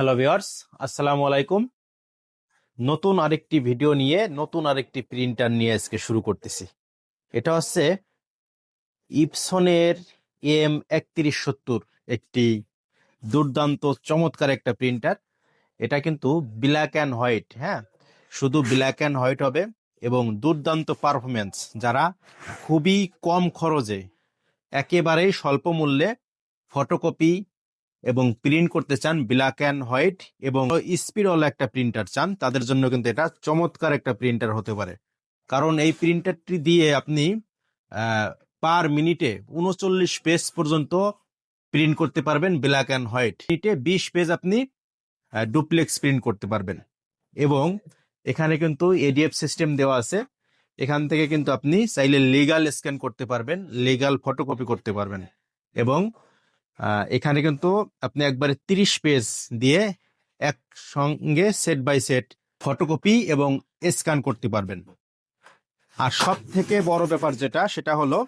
Hello viewers আসসালামু আলাইকুম নতুন আরেকটি ভিডিও নিয়ে, নতুন আরেকটি প্রিন্টার নিয়ে আজকে শুরু করতেছি। এটা হচ্ছে ইপসনের এম একত্রিশ সত্তর, একটি দুর্দান্ত চমৎকার একটা প্রিন্টার এটা কিন্তু ব্ল্যাক অ্যান্ড হোয়াইট হ্যাঁ? শুধু ব্ল্যাক অ্যান্ড হোয়াইট হবে এবং দুর্দান্ত পারফরমেন্স যারা খুবই কম খরচে, একেবারেই স্বল্প মূল্যে ফটোকপি এবং প্রিন্ট করতে চান ব্ল্যাক অ্যান্ড হোয়াইট এবং স্পিডওয়ালা একটা প্রিন্টার চান, তাদের জন্য কিন্তু এটা চমৎকার একটা প্রিন্টার হতে পারে। কারণ এই প্রিন্টারটি দিয়ে আপনি পার মিনিটে উনচল্লিশ পেজ পর্যন্ত প্রিন্ট করতে পারবেন ব্ল্যাক অ্যান্ড হোয়াইট মিনিটে বিশ পেজ আপনি ডুপ্লেক্স প্রিন্ট করতে পারবেন। এবং এখানে কিন্তু এডিএফ সিস্টেম দেওয়া আছে। এখান থেকে কিন্তু আপনি চাইলে লিগাল স্ক্যান করতে পারবেন লিগাল ফটোকপি করতে পারবেন। এবং এখানে কিন্তু আপনি একবারে তিরিশ পেজ দিয়ে একসঙ্গে সেট বাই সেট ফটোকপি এবং স্ক্যান করতে পারবেন। আর সব থেকে বড় ব্যাপার যেটা, সেটা হলো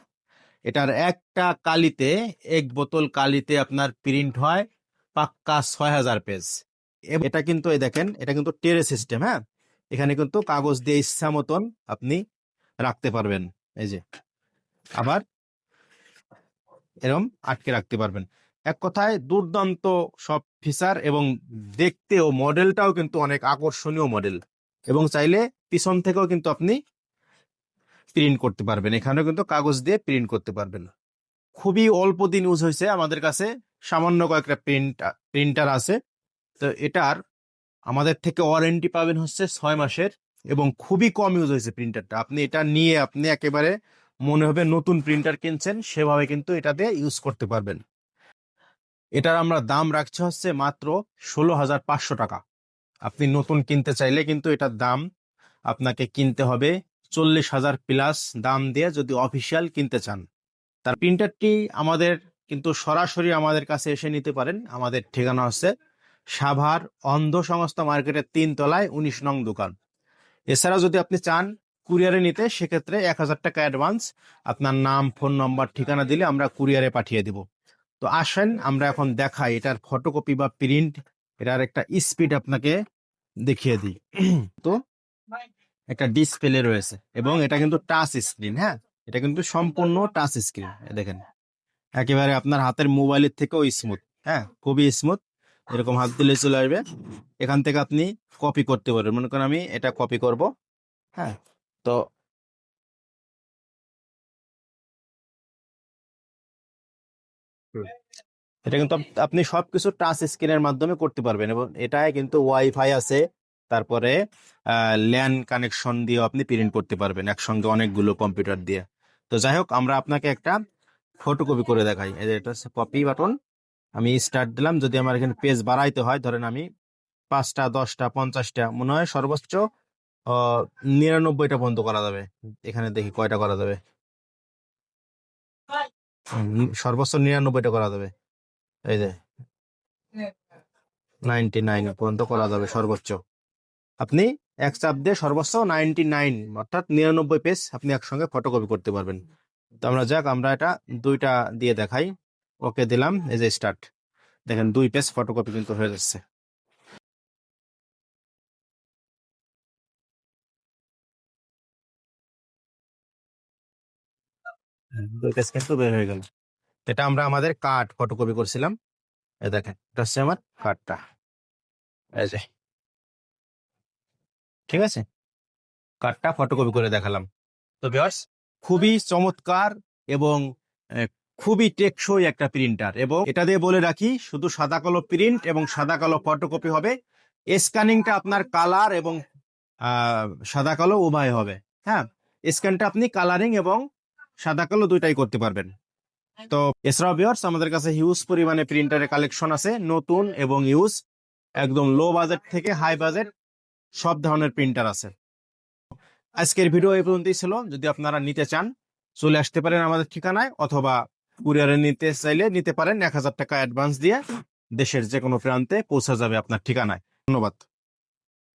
এটার একটা কালিতে, এক বোতল কালিতে আপনার প্রিন্ট হয় পাক্কা ছয় হাজার পেজ। এটা কিন্তু, এই দেখেন, এটা কিন্তু টেরে সিস্টেম হ্যাঁ? এখানে কিন্তু কাগজ দিয়ে ইচ্ছা মতন আপনি রাখতে পারবেন। এই যে, আবার এরকম আটকে রাখতে পারবেন। এক কথায় দুর্দান্ত সব ফিচার এবং দেখতেও মডেলটাও কিন্তু অনেক আকর্ষণীয় মডেল এবং চাইলে পিছন থেকেও কিন্তু আপনি প্রিন্ট করতে পারবেন। এখানেও কিন্তু কাগজ দিয়ে প্রিন্ট করতে পারবেন। খুবই অল্প দিন ইউজ হয়েছে আমাদের কাছে, সামান্য কয়েকটা প্রিন্ট প্রিন্টার আছে। তো এটার আমাদের থেকে ওয়ারেন্টি পাবেন হচ্ছে ছয় মাসের এবং খুবই কম ইউজ হয়েছে প্রিন্টারটা আপনি এটা নিয়ে আপনি একেবারে মনে হবে নতুন প্রিন্টার কিনছেন, সেভাবে কিন্তু এটাতে ইউজ করতে পারবেন। এটার আমরা দাম রাখছি হচ্ছে মাত্র ষোলো হাজার পাঁচশো টাকা। আপনি নতুন কিনতে চাইলে কিন্তু এটার দাম আপনাকে কিনতে হবে চল্লিশ হাজার প্লাস দাম দিয়ে যদি অফিসিয়াল কিনতে চান। তার প্রিন্টারটি আমাদের কিন্তু সরাসরি আমাদের কাছে এসে নিতে পারেন। আমাদের ঠিকানা হচ্ছে সাভার অন্ধ সংস্থা মার্কেটের তিন তলায় উনিশ নং দোকান। এছাড়া যদি আপনি চান কুরিয়ারে নিতে সেক্ষেত্রে এক হাজার টাকা অ্যাডভান্স আপনার নাম ফোন নম্বর ঠিকানা দিলে আমরা কুরিয়ারে পাঠিয়ে দিব। তো আসেন, আমরা এখন দেখাই, এটার ফটোকপি বা প্রিন্ট এটার একটা স্পিড আপনাকে দেখিয়ে দিই। তো একটা ডিসপ্লে রয়েছে এবং এটা কিন্তু টাচ স্ক্রিন হ্যাঁ? এটা কিন্তু সম্পূর্ণ টাচ স্ক্রিন দেখেন। একেবারে আপনার হাতের মোবাইলের থেকেও স্মুথ হ্যাঁ? খুবই স্মুথ এরকম হাত দিলে চলে আসবে। এখান থেকে আপনি কপি করতে পারবেন। মনে করেন আমি এটা কপি করব হ্যাঁ? তো এটা কিন্তু আপ- আপনি সবকিছু টাচ স্ক্রিনের মাধ্যমে করতে পারবেন এবং এটায় কিন্তু ওয়াইফাই আছে। তারপরে ল্যান কানেকশন দিয়ে আপনি প্রিন্ট করতে পারবেন একসঙ্গে অনেকগুলো কম্পিউটার দিয়ে। তো যাই হোক আমরা আপনাকে একটা ফটোকপি করে দেখাই। এই যে এটা হচ্ছে কপি বাটন আমি স্টার্ট দিলাম। যদি আমার এখানে পেজ বাড়াইতে হয় ধরেন আমি পাঁচটা দশটা পঞ্চাশটা মনে হয় সর্বোচ্চ নিরানব্বইটা পর্যন্ত করা যাবে। এখানে দেখি কয়টা করা যাবে? সর্বোচ্চ নিরানব্বইটা করা যাবে। এই যে। নাইনটি নাইন পর্যন্ত করা যাবে সর্বোচ্চ। আপনি এক চাপ দিয়ে সর্বোচ্চ নাইনটি নাইন, অর্থাৎ নিরানব্বই পেজ আপনি একসঙ্গে ফটোকপি করতে পারবেন। তো আমরা যাক, আমরা এটা দুইটা দিয়ে দেখাই। ওকে দিলাম, এই যে স্টার্ট দেখেন দুই পেজ ফটোকপি কিন্তু হয়ে যাচ্ছে। বের হয়ে গেল। এটা আমরা আমাদের ফটোকপি করছিলাম। এই দেখেন, এটা হচ্ছে আমার ঠিক আছে? ফটোকপি করে দেখালাম। তো ভিউয়ার্স খুবই চমৎকার এবং খুবই টেকসই একটা প্রিন্টার এবং এটা দিয়ে বলে রাখি, শুধু সাদা কালো প্রিন্ট এবং সাদা কালো ফটোকপি হবে। স্ক্যানিংটা আপনার কালার এবং সাদা কালো উভয় হবে। হ্যাঁ স্ক্যানটা আপনি কালারিং এবং সাদা কালো দুইটাই করতে পারবেন। তো এছাড়াও ভিউয়ার্স আমাদের কাছে হিউজ পরিমাণে প্রিন্টারের কালেকশন আছে, নতুন এবং ইউজ একদম লো বাজেট থেকে হাই বাজেট সব ধরনের প্রিন্টার আছে। আজকের ভিডিও এই পর্যন্তই ছিল। যদি আপনারা নিতে চান, চলে আসতে পারেন আমাদের ঠিকানায়, অথবা কুরিয়ারে নিতে চাইলে নিতে পারেন। এক হাজার টাকা অ্যাডভান্স দিয়ে দেশের যে কোনো প্রান্তে পৌঁছা যাবে আপনার ঠিকানায়। ধন্যবাদ।